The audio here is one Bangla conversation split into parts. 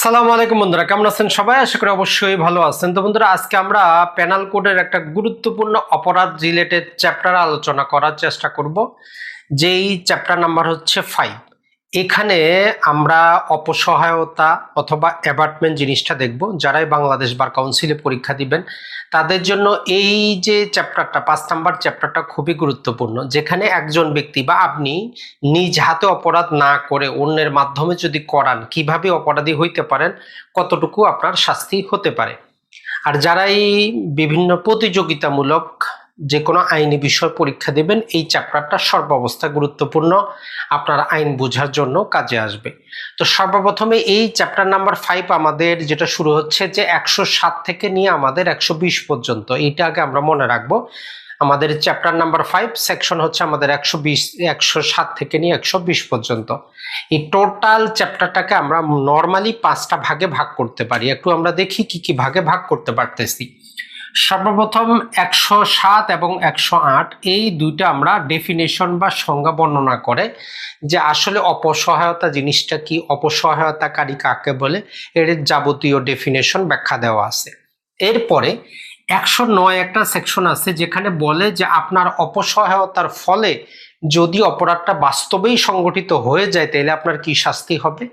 আসসালামু আলাইকুম বন্ধুরা, কেমন আছেন সবাই? আশা করি অবশ্যই ভালো আছেন। তো বন্ধুরা, আজকে আমরা প্যানাল কোডের একটা গুরুত্বপূর্ণ অপরাধ রিলেটেড চ্যাপ্টার আলোচনা করার চেষ্টা করব, যেই চ্যাপ্টার নাম্বার হচ্ছে ফাইভ এখানে আমরা অপসহায়তা অথবা অ্যাপার্টমেন্ট জিনিসটা দেখব। যারাই বাংলাদেশ বার কাউন্সিলে পরীক্ষা দিবেন, তাদের জন্য এই যে চ্যাপ্টারটা পাঁচ নাম্বার চ্যাপ্টারটা খুবই গুরুত্বপূর্ণ। যেখানে একজন ব্যক্তি বা আপনি নিজ হাতে অপরাধ না করে অন্যের মাধ্যমে যদি করান, কীভাবে অপরাধী হইতে পারেন, কতটুকু আপনার শাস্তি হতে পারে। আর যারাই বিভিন্ন প্রতিযোগিতামূলক যে কোনো আইনি বিষয় পরীক্ষা দেবেন, এই চ্যাপ্টারটা সর্বাবস্থা গুরুত্বপূর্ণ। আপনার আইন বোঝার জন্য কাজে আসবে। তো সর্বপ্রথমে এই চ্যাপ্টার নাম্বার ফাইভ আমাদের যেটা শুরু হচ্ছে যে একশো সাত থেকে নিয়ে আমাদের একশো বিশ পর্যন্ত। এইটা আগে আমরা মনে রাখব। আমাদের চ্যাপ্টার নাম্বার ফাইভ সেকশন হচ্ছে আমাদের একশো বিশ, একশো সাত থেকে নিয়ে একশো বিশ পর্যন্ত। এই টোটাল চ্যাপ্টারটাকে আমরা নর্মালি পাঁচটা ভাগে ভাগ করতে পারি। একটু আমরা দেখি কি কি ভাগে ভাগ করতে পারতেছি। সর্বপ্রথম একশো সাত এবং একশো আট, এই দুইটা আমরা ডেফিনেশন বা সংজ্ঞা বর্ণনা করে যে আসলে অপসহায়তা জিনিসটা কি, অপসহায়তাকারী কাকে বলে, এর যাবতীয় ডেফিনেশন ব্যাখ্যা দেওয়া আছে। এরপরে একশো নয় একটা সেকশন আছে যেখানে বলে যে আপনার অপসহায়তার ফলে যদি অপরাধটা বাস্তবেই সংগঠিত হয়ে যায়, তাহলে আপনার কি শাস্তি হবে?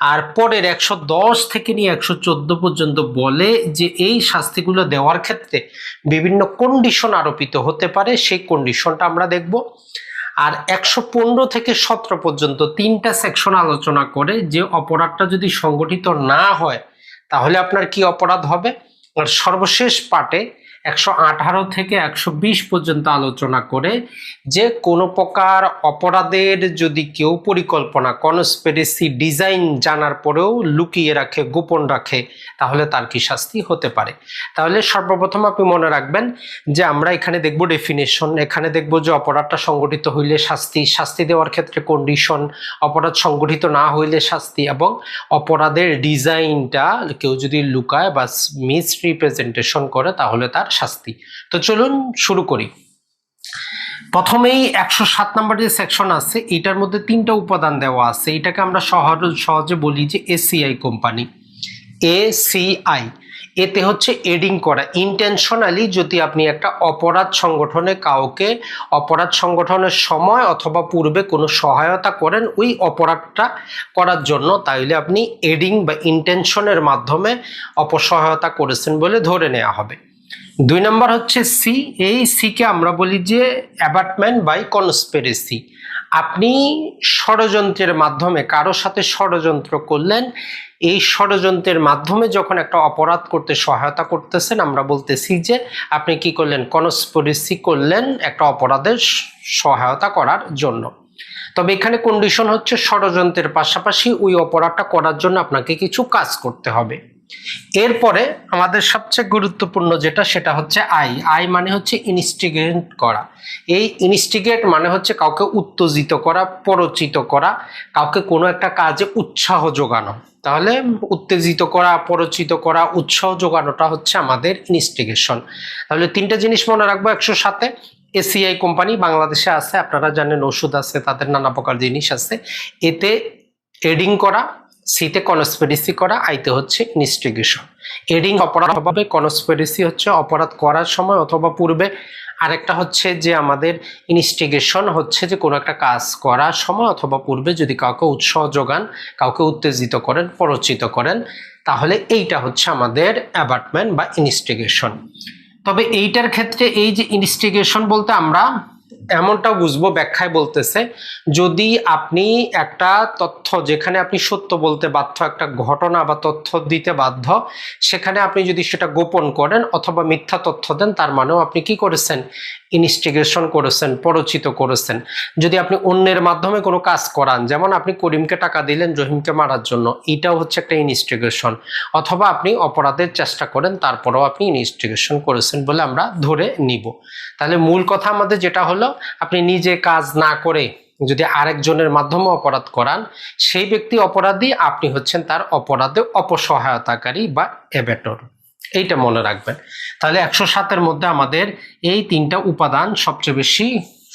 আর পরের একশো দশ থেকে নিয়ে একশো চোদ্দ পর্যন্ত বলে যে এই শাস্তিগুলো দেওয়ার ক্ষেত্রে বিভিন্ন কন্ডিশন আরোপিত হতে পারে, সেই কন্ডিশনটা আমরা দেখব। আর একশো পনেরো থেকে সতেরো পর্যন্ত তিনটা সেকশন আলোচনা করে যে অপরাধটা যদি সংগঠিত না হয়, তাহলে আপনার কি অপরাধ হবে? আর সর্বশেষ পার্টে একশো আঠারো থেকে একশো বিশ পর্যন্ত আলোচনা করে যে কোনো প্রকার অপরাধের যদি কেউ পরিকল্পনা কনস্পেরেসি ডিজাইন জানার পরেও লুকিয়ে রাখে, গোপন রাখে, তাহলে তার কি শাস্তি হতে পারে? তাহলে সর্বপ্রথম আপনি মনে রাখবেন যে আমরা এখানে দেখব ডেফিনেশন এখানে দেখব যে অপরাধটা সংগঠিত হইলে শাস্তি শাস্তি দেওয়ার ক্ষেত্রে কন্ডিশন অপরাধ সংগঠিত না হইলে শাস্তি এবং অপরাধের ডিজাইনটা কেউ যদি লুকায় বা মিস রিপ্রেজেন্টেশন করে, তাহলে তার শাস্তি। তো চলুন শুরু করি। প্রথমেই একশো সাত নম্বর যে সেকশন আছে, এটার মধ্যে তিনটা উপাদান দেওয়া আছে। এটাকে আমরা সহজ, সহজে বলি যে এসিআই কোম্পানি। এসিআই এতে হচ্ছে এডিং করা। ইন্টেনশনালি যদি আপনি একটা অপরাধ সংগঠনে কাউকে অপরাধ সংগঠনের সময় অথবা পূর্বে কোনো সহায়তা করেন, ওই অপরাধটা করার জন্য তাইলে আপনি এডিং বা ইন্টেনশনের মাধ্যমে অপসহায়তা করেছেন বলে ধরে নেওয়া হবে। দুই নম্বর হচ্ছে সি, এই সিকে আমরা বলি যে অ্যাবার্টমেন্ট বাই কনস্পেরেসি আপনি ষড়যন্ত্রের মাধ্যমে কারোর সাথে ষড়যন্ত্র করলেন, এই ষড়যন্ত্রের মাধ্যমে যখন একটা অপরাধ করতে সহায়তা করতেছেন, আমরা বলতেছি যে আপনি কি করলেন? কনস্পেরেসি করলেন একটা অপরাধের সহায়তা করার জন্য। তবে এখানে কন্ডিশন হচ্ছে ষড়যন্ত্রের পাশাপাশি ওই অপরাধটা করার জন্য আপনাকে কিছু কাজ করতে হবে। এরপরে আমাদের সবচেয়ে গুরুত্বপূর্ণ যেটা, সেটা হচ্ছে আই। আই মানে হচ্ছে ইনস্টিগেট করা। এই ইনস্টিগেট মানে হচ্ছে কাউকে উত্তেজিত করা পরচিত করা, কাউকে কোনো একটা কাজে উৎসাহ যোগানো। তাহলে উত্তেজিত করা পরচিত করা, উৎসাহ যোগানোটা হচ্ছে আমাদের ইনস্টিগেশন তাহলে তিনটা জিনিস মনে রাখব একশো সাথে এসিআই কোম্পানি বাংলাদেশে আছে, আপনারা জানেন, ওষুধ আছে, তাদের নানা প্রকার জিনিস আছে। এতে এডিং করা সিতে কনস্পেরেসি করা আইতে হচ্ছে ইনস্টিগেশন এডিং অপরাধ হবে কনস্পেরেসি হচ্ছে অপরাধ করার সময় অথবা পূর্বে। আরেকটা হচ্ছে যে আমাদের ইনস্টিগেশন হচ্ছে যে কোনো একটা কাজ করার সময় অথবা পূর্বে যদি কাউকে উৎসাহ যোগান, কাউকে উত্তেজিত করেন, পরচিত করেন, তাহলে এইটা হচ্ছে আমাদের অ্যাবার্টমেন্ট বা ইনস্টিগেশন তবে এইটার ক্ষেত্রে এই যে ইনস্টিগেশন বলতে আমরা এমনটা বুঝব ব্যাখ্যায় বলতেছে, যদি আপনি একটা তথ্য যেখানে আপনি সত্য বলতে বাধ্য, একটা ঘটনা বা তথ্য দিতে বাধ্য, সেখানে আপনি যদি সেটা গোপন করেন অথবা মিথ্যা তথ্য দেন, তার মানেও আপনি কি করেছেন? ইনস্টিগেশন করেছেন, পরচিত করেছেন। যদি আপনি অন্যের মাধ্যমে কোনো কাজ করান, যেমন আপনি করিমকে টাকা দিলেন রহিমকে মারার জন্য, এটাও হচ্ছে একটা ইনস্টিগেশন অথবা আপনি অপরাধের চেষ্টা করেন, তারপরেও আপনি ইনস্টিগেশন করেছেন বলে আমরা ধরে নিব। তাহলে মূল কথা আমাদের যেটা হলো আপনি নিজে কাজ না করে যদি আরেকজনের মাধ্যমে অপরাধ করান, সেই ব্যক্তি অপরাধী, আপনি হচ্ছেন তার অপরাধে অপসহায়তাকারী বা এবেটর এইটা মনে রাখবেন। তাহলে একশো সাতের মধ্যে আমাদের এই তিনটা উপাদান সবচেয়ে বেশি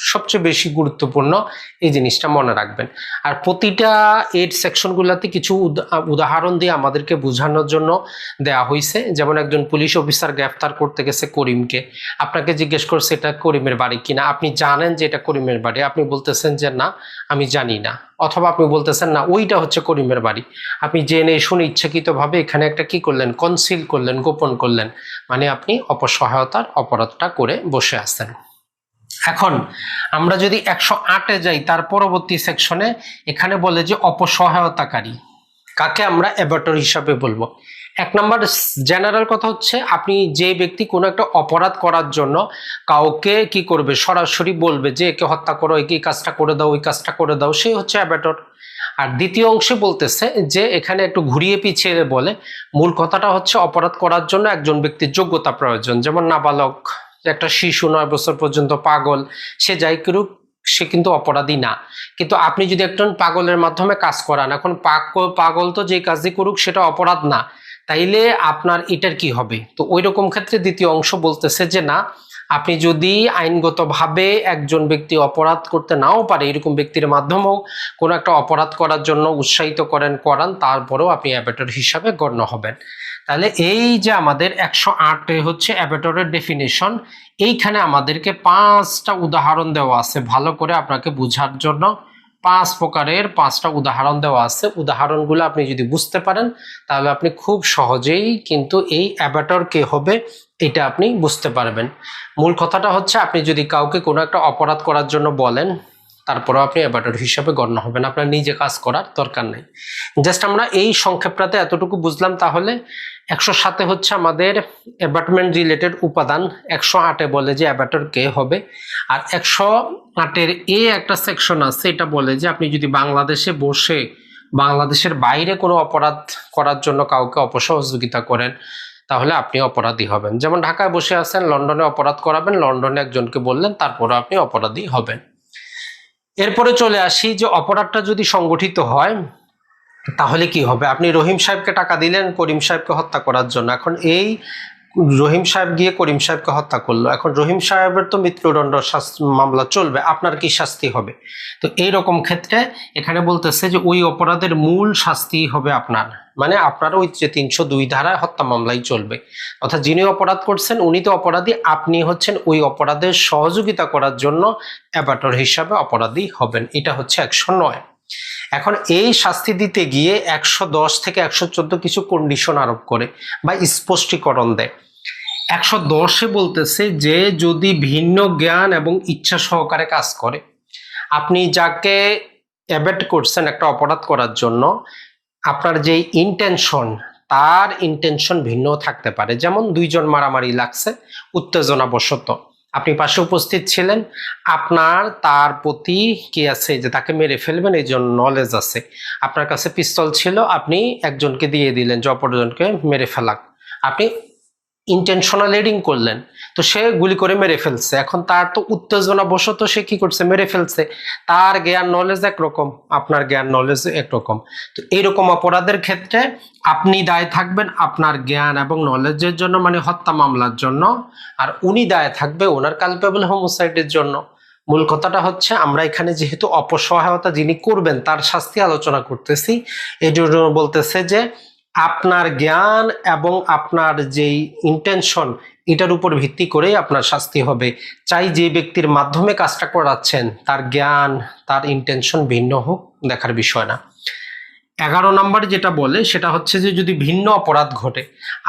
সবচেয়ে বেশি গুরুত্বপূর্ণ এই জিনিসটা মনে রাখবেন। আর প্রতিটা এর সেকশনগুলোতে কিছু উদা- উদাহরণ দিয়ে আমাদেরকে বোঝানোর জন্য দেয়া হয়েছে যেমন একজন পুলিশ অফিসার গ্রেফতার করতে গেছে করিমকে। আপনাকে জিজ্ঞেস করছে, এটা করিমের বাড়ি কিনা? আপনি জানেন যে এটা করিমের বাড়ি। আপনি বলতেছেন যে, না, আমি জানি না। অথবা আপনি বলতেছেন, না, ওইটা হচ্ছে করিমের বাড়ি। আপনি জেনে শুনে ইচ্ছাকৃতভাবে এখানে একটা কি করলেন? কনসিল করলেন, গোপন করলেন। মানে আপনি অপসহায়তার অপরাধটা করে বসে আছেন। এখন আমরা যদি একশো আটে যাই, তার পরবর্তী সেকশনে এখানে বলে যে অপসহায়তাকারী। কাকে আমরা অ্যাবাটর হিসাবে বলব? এক নম্বর জেনারেল কথা হচ্ছে আপনি যে ব্যক্তি কোনো একটা অপরাধ করার জন্য কাউকে কি করবে, সরাসরি বলবে যে একে হত্যা করো এই কাজটা করে দাও, ওই কাজটা করে দাও, সে হচ্ছে অ্যাবাটর আর দ্বিতীয় অংশে বলতেছে যে এখানে একটু ঘুরিয়ে পিছিয়ে বলে, মূল কথাটা হচ্ছে অপরাধ করার জন্য একজন ব্যক্তির যোগ্যতা প্রয়োজন, যেমন নাবালক। একটা শিশু নয় বছর পর্যন্ত পাগল, সে যাই করুক, সে কিন্তু অপরাধী না। কিন্তু আপনি যদি একজন পাগলের মাধ্যমে কাজ করান, এখন পাগ- পাগল তো যে কাজই করুক, সেটা অপরাধ না। তাইলে আপনার এটার কি হবে? তো ওই রকম ক্ষেত্রে দ্বিতীয় অংশ বলতেছে যে না, আপনি যদি আইনগতভাবে একজন ব্যক্তি অপরাধ করতে নাও পারে, এরকম ব্যক্তির মাধ্যমেও কোনো একটা অপরাধ করার জন্য উৎসাহিত করেন, করান, তারপরেও আপনি অ্যাবেটর হিসাবে গণ্য হবেন। তাহলে এই যে আমাদের একশো আটে হচ্ছে অ্যাবেটরের ডেফিনেশন এইখানে আমাদেরকে পাঁচটা উদাহরণ দেওয়া আছে ভালো করে আপনাকে বোঝার জন্য। পাঁচ প্রকারের পাঁচটা উদাহরণ দেওয়া আছে। উদাহরণগুলো আপনি যদি বুঝতে পারেন, তাহলে আপনি খুব সহজেই কিন্তু এই অ্যাবাটর কে হবে এটা আপনি বুঝতে পারবেন। মূল কথাটা হচ্ছে, আপনি যদি কাউকে কোনো একটা অপরাধ করার জন্য বলেন তারপরেও আপনি অ্যাবাটর হিসাবে গণ্য হবেন। আপনার নিজে কাজ করার দরকার নেই। জাস্ট আমরা এই সংক্ষেপটাতে এতটুকু বুঝলাম তাহলে একশো সাতে হচ্ছে আমাদের অ্যাবাটমেন্ট রিলেটেড উপাদান, একশো আটে বলে যে অ্যাবাটর কে হবে। আর একশো আটের এ একটা সেকশন আছে, এটা বলে যে আপনি যদি বাংলাদেশে বসে বাংলাদেশের বাইরে কোনো অপরাধ করার জন্য কাউকে অপসহযোগিতা করেন, তাহলে আপনি অপরাধী হবেন। যেমন ঢাকায় বসে আছেন, লন্ডনে অপরাধ করাবেন, লন্ডনে একজনকে বললেন তারপরে আপনি অপরাধী হবেন। এরপরে চলে আসি যে অপরাধটা যদি সংগঠিত হয়, তাহলে কি হবে? আপনি রহিম সাহেবকে টাকা দিলেন, করিম সাহেবকে হত্যা করার জন্য। এখন এই রহিম সাহেব গিয়ে করিম সাহেবকে হত্যা করল। এখন রহিম সাহেবের তো মৃত্যুদণ্ড মামলা চলবে, আপনার কি শাস্তি হবে? তো এই রকম ক্ষেত্রে এখানে বলতেছে যে ওই অপরাধের মূল শাস্তি হবে আপনার। মানে আপনার ওই যে তিনশো দুই ধারায় হত্যা মামলাই চলবে। অর্থাৎ যিনি অপরাধ করছেন, উনি তো অপরাধী, আপনি হচ্ছেন ওই অপরাধের সহযোগিতা করার জন্য অ্যাবাটর হিসাবে অপরাধী হবেন। এটা হচ্ছে একশো নয়। এখন এই শাস্তি দিতে গিয়ে একশো দশ থেকে একশো চোদ্দ কিছু কন্ডিশন আরোপ করে বা স্পষ্টীকরণ দেয়। একশো দশে বলতেছে যে যদি ভিন্ন জ্ঞান এবং ইচ্ছা সহকারে কাজ করে, আপনি যাকে অ্যাবেট করছেন একটা অপরাধ করার জন্য, আপনার যে ইন্টেনশন তার ইন্টেনশন ভিন্ন থাকতে পারে। যেমন দুইজন মারামারি লাগছে, উত্তেজনাবশত। আপনি পাশে উপস্থিত ছিলেন, আপনার, তার প্রতি কি আছে যে তাকে মেরে ফেলবেন, এই জন্য নলেজ আছে। আপনার কাছে পিস্তল ছিল, আপনি একজনকে দিয়ে দিলেন যে অপরজনকে মেরে ফেলাক। আপনি ইন্টেনশনাল এডিং করলেন, তো সে গুলি করে মেরে ফেলছে। এখন তার তো উত্তেজনা বশত সে কি করছে? মেরে ফেলছে। তার জ্ঞান নলেজ একরকম, আপনার জ্ঞান নলেজ একরকম। তো এইরকম অপরাধের ক্ষেত্রে আপনি দায় থাকবেন আপনার জ্ঞান এবং নলেজের জন্য মানে হত্যা মামলার জন্য। আর উনি দায় থাকবে ওনার কালপেবল হোমোসাইডের জন্য। মূল কথাটা হচ্ছে, আমরা এখানে যেহেতু অপসহায়তা যিনি করবেন, তার শাস্তি আলোচনা করতেছি। এই জন্য বলতেছে যে আপনার জ্ঞান এবং আপনার যেই ইন্টেনশন এটার উপর ভিত্তি করেই আপনার শাস্তি হবে। চাই যে ব্যক্তির মাধ্যমে কাজটা করাচ্ছেন, তার জ্ঞান, তার ইন্টেনশন ভিন্ন হোক, দেখার বিষয় না। এগারো নম্বর যেটা বলে, সেটা হচ্ছে যে যদি ভিন্ন অপরাধ ঘটে,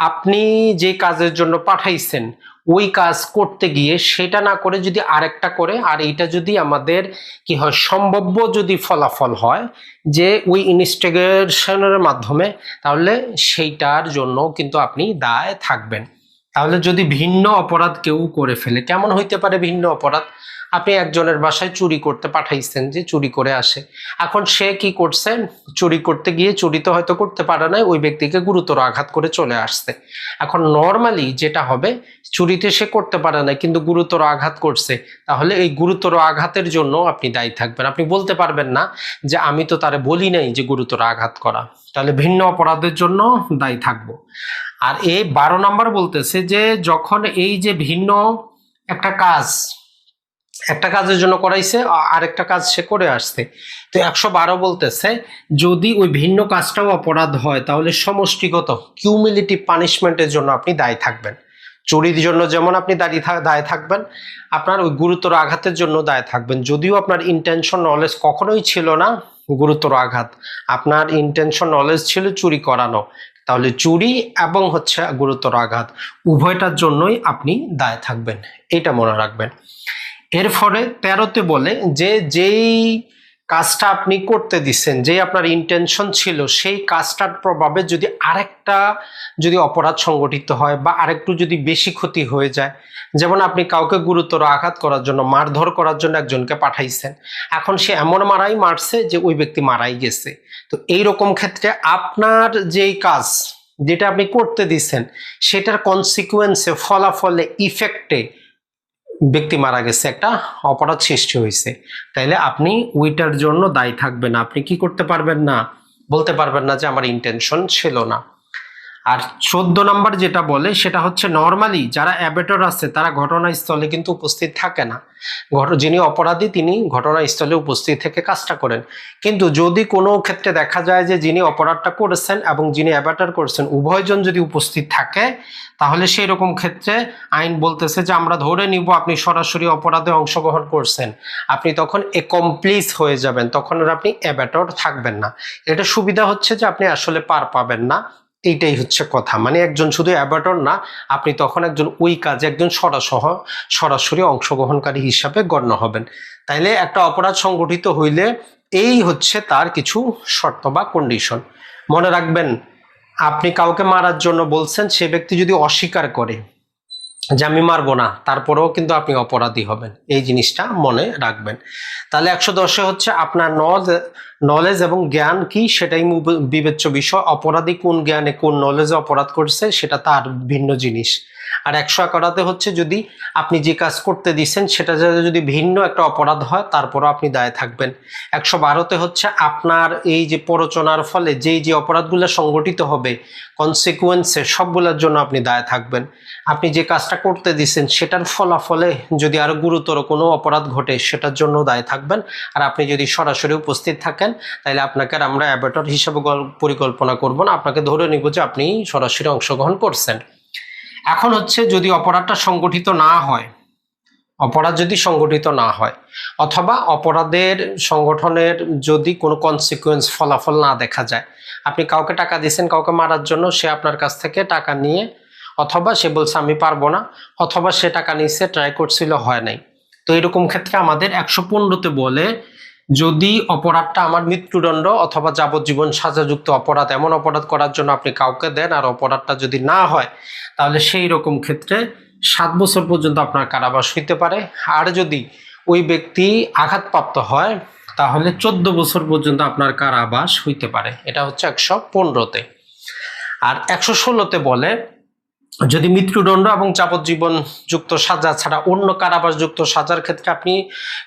আপনি যে কাজের জন্য পাঠাইছেন, ওই কাজ করতে গিয়ে সেটা না করে যদি আরেকটা করে, আর এইটা যদি আমাদের কি হয়, সম্ভাব্য যদি ফলাফল হয় যে ওই ইনস্টিগেশনের মাধ্যমে, তাহলে সেইটার জন্য কিন্তু আপনি দায় থাকবেন। তাহলে যদি ভিন্ন অপরাধ কেউ করে ফেলে, কেমন হইতে পারে ভিন্ন অপরাধ? আপনি একজনের বাসায় চুরি করতে পাঠাইছেন যে চুরি করে আসে। এখন সে কি করছে? চুরি করতে গিয়ে চুরি তো হয়তো করতে পারে নাই, ওই ব্যক্তিকে গুরুতর আঘাত করে চলে আসছে। এখন নর্মালি যেটা হবে, চুরিতে সে করতে পারে না কিন্তু গুরুতর আঘাত করছে, তাহলে এই গুরুতর আঘাতের জন্য আপনি দায়ী থাকবেন। আপনি বলতে পারবেন না যে আমি তো তারে বলি নাই যে গুরুতর আঘাত করা। তাহলে ভিন্ন অপরাধের জন্য দায়ী থাকব। আর এই বারো নাম্বার বলতেছে যে যখন এই যে ভিন্ন একটা কাজ একটা কাজের জন্য করাইছে আরেকটা কাজ সে করে আসছে। তো একশো বারো বলতেছে, যদি ওই ভিন্ন কাজটাও অপরাধ হয়, তাহলে সমষ্টিগত কিউমিলিটি পানিশমেন্টের জন্য আপনি দায়ী থাকবেন। চুরির জন্য যেমন আপনি দাঁড়িয়ে দায় থাকবেন, আপনার ওই গুরুতর আঘাতের জন্য দায় থাকবেন। যদিও আপনার ইন্টেনশন নলেজ কখনোই ছিল না গুরুতর আঘাত, আপনার ইন্টেনশন নলেজ ছিল চুরি করানো। তাহলে চুরি এবং হচ্ছে গুরুতর আঘাত, উভয়টার জন্যই আপনি দায় থাকবেন। এটা মনে রাখবেন। এর ফলে তেরোতে বলে যে যেই কাজটা আপনি করতে দিচ্ছেন যে আপনার ইন্টেনশন ছিল, সেই কাজটার প্রভাবে যদি আরেকটা যদি অপরাধ সংগঠিত হয় বা আরেকটু যদি বেশি ক্ষতি হয়ে যায়, যেমন আপনি কাউকে গুরুতর আঘাত করার জন্য, মারধর করার জন্য একজনকে পাঠাইছেন, এখন সে এমন মারাই মারছে যে ওই ব্যক্তি মারাই গেছে। তো এই রকম ক্ষেত্রে আপনার যেই কাজ, যেটা আপনি করতে দিচ্ছেন সেটার কনসিকুয়েন্সে ফলাফলে ইফেক্টে ব্যক্তি মারা গেছে, একটা অপরাধ সৃষ্টি হয়েছে। তাইলে আপনি উইটার জন্য দায়ী থাকবেন আপনি কি করতে পারবেন না? বলতে পারবেন না যে আমার ইন্টেনশন ছিল না। আর চোদ্দ নাম্বার যেটা বলে, সেটা হচ্ছে নর্মালি যারা অ্যাবেটর আছে, তারা ঘটনাস্থলে কিন্তু উপস্থিত থাকে না। যিনি অপরাধী, তিনি ঘটনাস্থলে উপস্থিত থেকে কাজটা করেন। কিন্তু যদি কোনো ক্ষেত্রে দেখা যায় যে যিনি অপরাধটা করেছেন এবং যিনি অ্যাবেটার করেছেন, উভয়জন যদি উপস্থিত থাকে, তাহলে সেই রকম ক্ষেত্রে আইন বলতেছে যে আমরা ধরে নিব আপনি সরাসরি অপরাধে অংশগ্রহণ করছেন। আপনি তখন একমপ্লিস হয়ে যাবেন, তখন আর আপনি অ্যাবেটর থাকবেন না। এটা সুবিধা হচ্ছে যে আপনি আসলে পার পাবেন না। এইটাই হচ্ছে কথা। মানে একজন শুধু অ্যাবাটর না, আপনি তখন একজন ওই কাজে একজন সরাসহ, সরাসরি অংশগ্রহণকারী হিসাবে গণ্য হবেন। তাইলে একটা অপরাধ সংগঠিত হইলে এই হচ্ছে তার কিছু শর্ত বা কন্ডিশন মনে রাখবেন, আপনি কাউকে মারার জন্য বলছেন, সে ব্যক্তি যদি অস্বীকার করে যে আমি মারবো না, তারপরেও কিন্তু আপনি অপরাধী হবেন। এই জিনিসটা মনে রাখবেন। তাহলে একশো দশে হচ্ছে আপনার নজ নলেজ এবং জ্ঞান কি? সেটাই বিবেচ্য বিষয়। অপরাধী কোন জ্ঞানে কোন নলেজে অপরাধ করছে? সেটা তার ভিন্ন জিনিস। আর একশো একারাতে হচ্ছে যদি আপনি যে কাজ করতে দিচ্ছেন সেটা যাতে যদি ভিন্ন একটা অপরাধ হয়, তারপরও আপনি দায় থাকবেন। একশো বারোতে হচ্ছে আপনার এই যে প্ররোচনার ফলে যেই যে অপরাধগুলো সংগঠিত হবে কনসিকুয়েন্সে সবগুলোর জন্য আপনি দায় থাকবেন। আপনি যে কাজটা করতে দিচ্ছেন সেটার ফলাফলে যদি আরও গুরুতর কোনো অপরাধ ঘটে, সেটার জন্য দায় থাকবেন। আর আপনি যদি সরাসরি উপস্থিত থাকেন, তাহলে আপনাকে আমরা অ্যাবেটর হিসাবে পরিকল্পনা করব না। আপনাকে ধরে নিব যে আপনি সরাসরি অংশগ্রহণ করছেন। এখন হচ্ছে যদি অপরাধটা সংগঠিত না হয়, অপরাধ যদি সংগঠিত না হয়, অথবা অপরাধের সংগঠনের যদি কোনো কনসিকুয়েন্স ফলাফল না দেখা যায়, আপনি কাউকে টাকা দিয়েছেন কাউকে মারার জন্য, সে আপনার কাছ থেকে টাকা নিয়ে, অথবা সে বলছে, আমি পারব না, অথবা সে টাকা নিচ্ছে ট্রাই করছিল, হয় নাই। তো এরকম ক্ষেত্রে আমাদের একশো পনেরোতে বলে যদি অপরাধটা আমার মৃত্যুদণ্ড অথবা যাবজ্জীবন সাজাযুক্ত অপরাধ, এমন অপরাধ করার জন্য আপনি কাউকে দেন আর অপরাধটা যদি না হয়, তাহলে সেই রকম ক্ষেত্রে সাত বছর পর্যন্ত আপনার কারাবাস হইতে পারে। আর যদি ওই ব্যক্তি আঘাতপ্রাপ্ত হয়, তাহলে চোদ্দ বছর পর্যন্ত আপনার কারাবাস হইতে পারে। এটা হচ্ছে একশো পনেরোতে। আর একশো ষোলোতে বলে যদি মৃত্যুদণ্ড এবং যাবজ্জীবন যুক্ত সাজা ছাড়া অন্য কারাবাসযুক্ত সাজার ক্ষেত্রে আপনি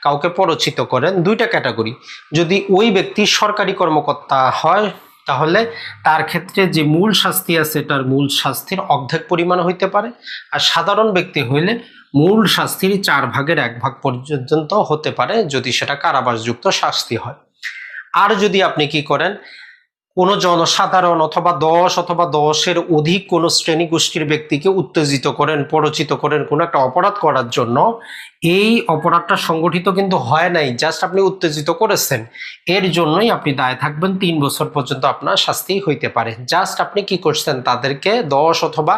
কাউকে পরচিত করেন, দুইটা ক্যাটাগরি। যদি ওই ব্যক্তি সরকারি কর্মকর্তা হয়, তাহলে তার ক্ষেত্রে যে মূল শাস্তি আছে, তার মূল শাস্তির অর্ধেক পরিমাণ হইতে পারে। আর সাধারণ ব্যক্তি হইলে মূল শাস্তির চার ভাগের এক ভাগ পর্যন্ত হতে পারে যদি সেটা কারাবাসযুক্ত শাস্তি হয়। আর যদি আপনি কি করেন কোনো জনসাধারণ অথবা দশ অথবা দশের অধিক কোনো শ্রেণি গোষ্ঠীর ব্যক্তিকে উত্তেজিত করেন, পরচিত করেন কোনো একটা অপরাধ করার জন্য, এই অপরাধটা সংগঠিত কিন্তু হয় নাই জাস্ট আপনি উত্তেজিত করেছেন। এর জন্যই আপনি দায় থাকবেন, তিন বছর পর্যন্ত আপনার শাস্তি হইতে পারে। জাস্ট আপনি কি করছেন, তাদেরকে দশ অথবা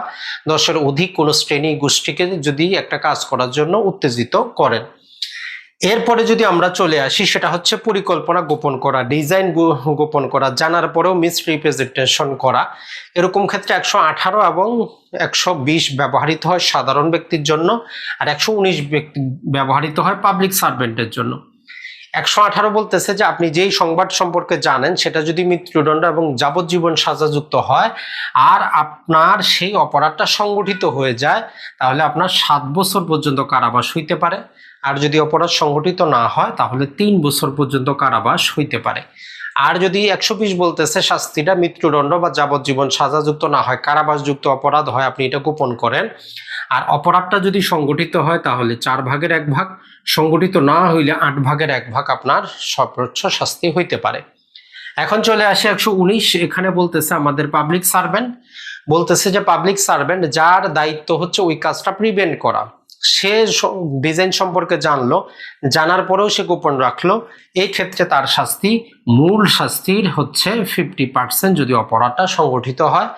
দশের অধিক কোনো শ্রেণি গোষ্ঠীকে যদি একটা কাজ করার জন্য উত্তেজিত করেন। এরপরে যদি আমরা চলে আসি, সেটা হচ্ছে পরিকল্পনা গোপন করা, ডিজাইন গোপন করা, জানার পরেও মিস রিপ্রেজেন্টেশন করা। এরকম ক্ষেত্রে একশো আঠারো এবং একশো বিশ ব্যবহৃত হয় সাধারণ ব্যক্তির জন্য আর একশো উনিশ ব্যক্তি ব্যবহৃত হয় পাবলিক সার্ভেন্টের জন্য। একশো আঠারো বলতেছে যে আপনি যেই সংবাদ সম্পর্কে জানেন, সেটা যদি মৃত্যুদণ্ড এবং যাবজ্জীবন সাজাযুক্ত হয় আর আপনার সেই অপরাধটা সংগঠিত হয়ে যায়, তাহলে আপনার সাত বছর পর্যন্ত কারাবাস হইতে পারে। আর যদি অপরাধ সংগঠিত না হয়, তাহলে তিন বছর পর্যন্ত কারাবাস হইতে পারে। আর যদি একশো বিশ বলতেছে, শাস্তিটা মৃত্যুদণ্ড বা যাবজ্জীবন সাজাযুক্ত না হয়, কারাবাসযুক্ত অপরাধ হয়, আপনি এটা গোপন করেন। আর অপরাধটা যদি সংগঠিত হয়, তাহলে চার ভাগের এক ভাগ সংগঠিত না হইলে আট ভাগের এক ভাগ আপনার সর্বোচ্চ শাস্তি হইতে পারে। এখন চলে আসে একশো উনিশ, এখানে বলতেছে আমাদের পাবলিক সার্ভেন্ট বলতেছে যে পাবলিক সার্ভেন্ট যার দায়িত্ব হচ্ছে ওই কাজটা প্রিভেন্ট করা। সে ডিজাইন সম্পর্কে জানলো, জানার পরেও সে গোপন রাখল। এই ক্ষেত্রে তার শাস্তি, মূল শাস্তির হচ্ছে ফিফটি পার্সেন্ট যদি অপরাধটা সংগঠিত হয়।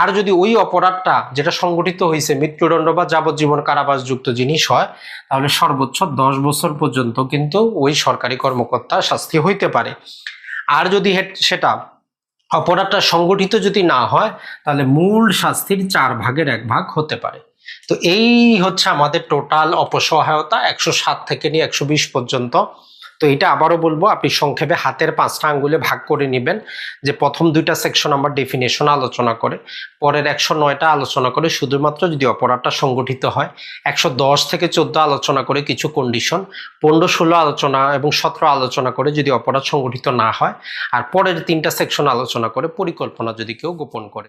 আর যদি ওই অপরাধটা যেটা সংগঠিত হয়েছে, মৃত্যুদণ্ড বা যাবজ্জীবন কারাবাসযুক্ত জিনিস হয়, তাহলে সর্বোচ্চ দশ বছর পর্যন্ত কিন্তু ওই সরকারি কর্মকর্তা শাস্তি হইতে পারে। আর যদি সেটা অপরাধটা সংগঠিত যদি না হয়, তাহলে মূল শাস্তির চার ভাগের এক ভাগ হতে পারে। তো এই হচ্ছে আমাদের টোটাল অপসহায়তা একশো সাত থেকে নিয়ে একশো বিশ পর্যন্ত। তো এটা আবারও বলব, আপনি সংক্ষেপে হাতের পাঁচটা আঙ্গুলে ভাগ করে নেবেন যে প্রথম দুইটা সেকশন আমার ডেফিনেশন আলোচনা করে, পরের একশো নয়টা আলোচনা করে, শুধুমাত্র যদি অপরাধটা সংগঠিত হয়, একশো দশ থেকে চোদ্দ আলোচনা করে কিছু কন্ডিশন পনেরো ষোলো আলোচনা এবং সতেরো আলোচনা করে যদি অপরাধ সংগঠিত না হয়, আর পরের তিনটা সেকশন আলোচনা করে পরিকল্পনা যদি কেউ গোপন করে।